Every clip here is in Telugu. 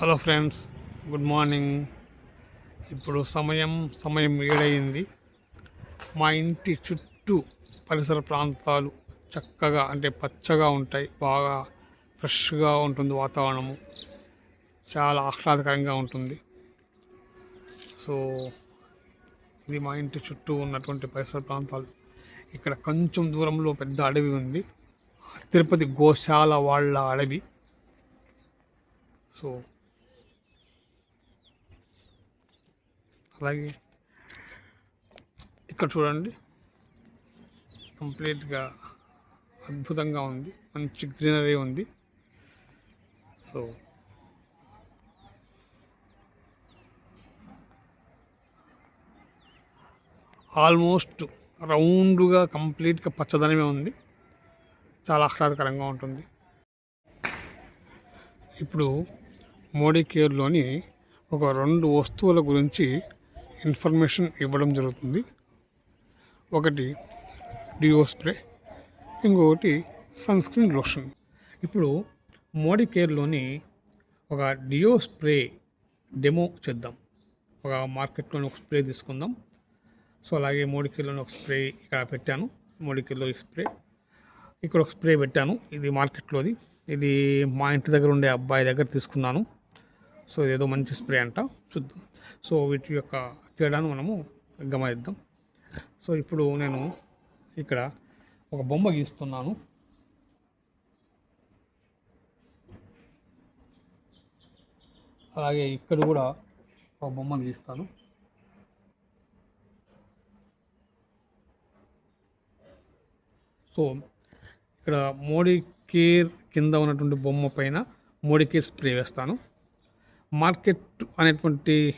Hello friends good morning. ఇప్పుడు సమయం సమయం ఏడయింది. మా ఇంటి చుట్టూ పరిసర ప్రాంతాలు చక్కగా అంటే పచ్చగా ఉంటాయి. బాగా ఫ్రెష్గా ఉంటుంది వాతావరణము. చాలా ఆహ్లాదకరంగా ఉంటుంది. సో ఇది మా ఇంటి చుట్టూ ఉన్నటువంటి పరిసర ప్రాంతాలు. ఇక్కడ కొంచెం దూరంలో పెద్ద అడవి ఉంది. తిరుపతి గోశాల వాళ్ళ అడవి. సో అలాగే ఇక్కడ చూడండి. కంప్లీట్గా అద్భుతంగా ఉంది. మంచి గ్రీనరీ ఉంది. సో ఆల్మోస్ట్ రౌండ్గా కంప్లీట్గా పచ్చదనమే ఉంది. చాలా ఆహ్లాదకరంగా ఉంటుంది. ఇప్పుడు మోడీ కేర్లోని ఒక రెండు వస్తువుల గురించి ఇన్ఫర్మేషన్ ఇవ్వడం జరుగుతుంది. ఒకటి డియో స్ప్రే ఇంకొకటి సన్ స్క్రీన్ లోషన్. ఇప్పుడు మోడీ కేర్లోని ఒక డియో స్ప్రే డెమో చేద్దాం. ఒక మార్కెట్లోని ఒక స్ప్రే తీసుకుందాం. సో అలాగే మోడీ కేర్లోని ఒక స్ప్రే ఇక్కడ పెట్టాను. మోడీ కేర్లో ఈ స్ప్రే. ఇక్కడ ఒక స్ప్రే పెట్టాను. ఇది మార్కెట్లోది. ఇది మా ఇంటి దగ్గర ఉండే అబ్బాయి దగ్గర తీసుకున్నాను. సో ఏదో మంచి స్ప్రే అంట చూద్దాం. సో వీటి యొక్క తేడాను మనము గమనిద్దాం. సో ఇప్పుడు నేను ఇక్కడ ఒక బొమ్మ గీస్తున్నాను. అలాగే ఇక్కడ కూడా ఒక బొమ్మను గీస్తాను. సో ఇక్కడ మోడీ కేర్ కింద ఉన్నటువంటి బొమ్మ పైన మోడీ కేర్ స్ప్రే వేస్తాను. మార్కెట్ అనేటువంటి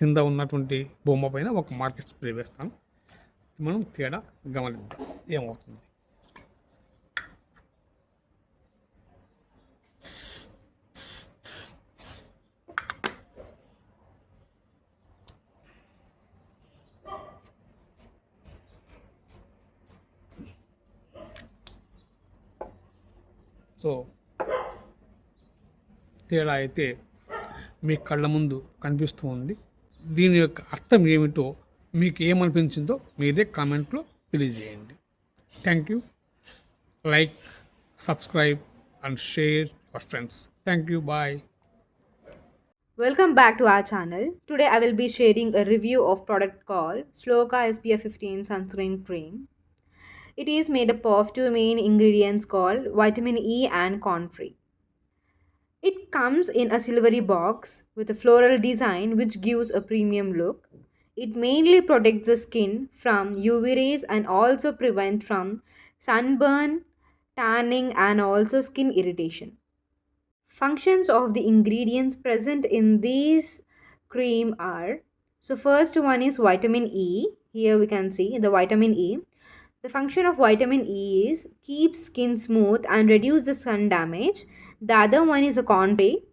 కింద ఉన్నటువంటి బొమ్మ పైన ఒక మార్కెట్ స్ప్రే వేస్తాను. మనం తేడా గమనిద్దాం. ఏమవుతుంది? సో తేడా అయితే మీ కళ్ళ ముందు కనిపిస్తూ ఉంది. దీని యొక్క అర్థం ఏమిటో మీకు ఏమనిపించిందో మీదే కామెంట్లో తెలియజేయండి. Thank you like subscribe and share your friends thank you bye welcome back to our channel today I will be sharing a review of product call Sloka SPF fifteen sunscreen cream it is made up of two main ingredients call vitamin E and comfrey It comes in a silvery box with a floral design which gives a premium look. It mainly protects the skin from UV rays and also prevent from sunburn, tanning and also skin irritation. Functions of the ingredients present in this cream are so first one is vitamin E. Here we can see the vitamin E. The function of vitamin E is keep skin smooth and reduce the sun damage. The other one is a comfrey.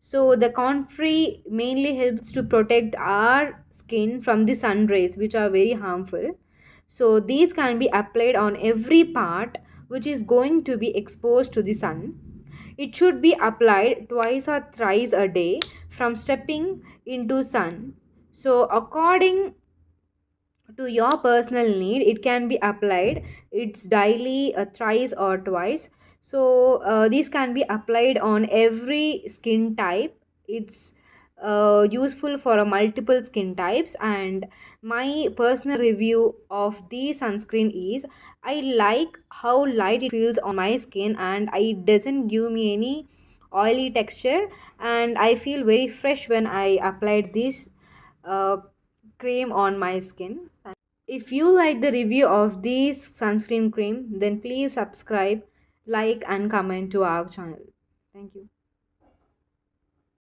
So the comfrey mainly helps to protect our skin from the sun rays which are very harmful. So these can be applied on every part which is going to be exposed to the sun. It should be applied twice or thrice a day from stepping into sun. So according to your personal need it can be applied it's daily uh, thrice or twice so uh, these can be applied on every skin type. It's uh, useful for a multiple skin types and my personal review of the sunscreen is i like how light it feels on my skin and it doesn't give me any oily texture and i feel very fresh when i applied this uh, cream on my skin. If you like the review of this sunscreen cream then please subscribe like and comment to our channel. Thank you